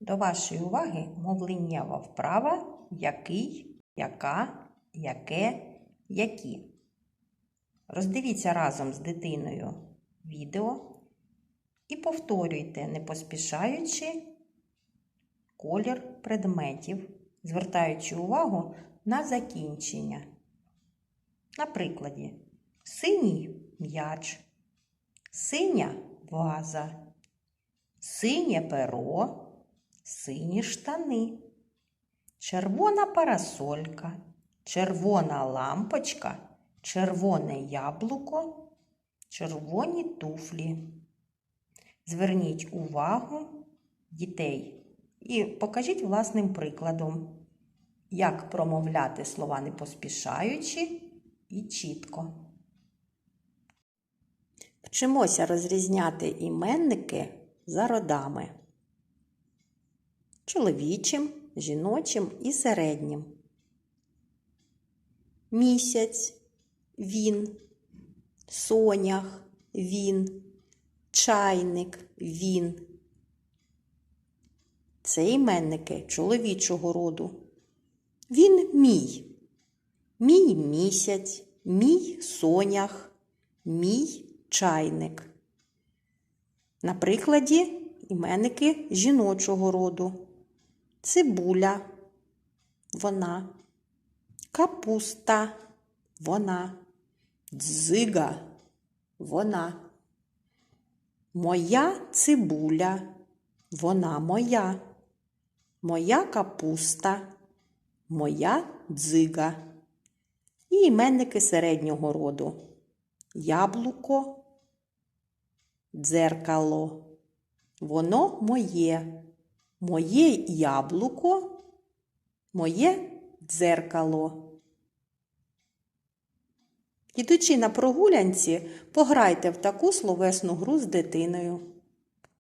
До вашої уваги мовленнєва вправа який, яка, яке, які. Роздивіться разом з дитиною відео і повторюйте, не поспішаючи колір предметів, звертаючи увагу на закінчення. На прикладі синій м'яч, синя ваза, синє перо, сині штани, червона парасолька, червона лампочка, червоне яблуко, червоні туфлі. Зверніть увагу дітей і покажіть власним прикладом, як промовляти слова не поспішаючи і чітко. Вчимося розрізняти іменники за родами чоловічим, жіночим і середнім. Місяць він, сонях він, чайник він. Це іменники чоловічого роду. Він мій. Мій місяць, мій сонях, мій чайник. На прикладі іменники жіночого роду. Цибуля, вона, капуста, вона, дзига, вона. Моя цибуля, вона моя. Моя капуста, моя дзига. І іменники середнього роду. Яблуко, дзеркало. Воно моє. Моє яблуко, моє дзеркало. Ідучи на прогулянці, пограйте в таку словесну гру з дитиною.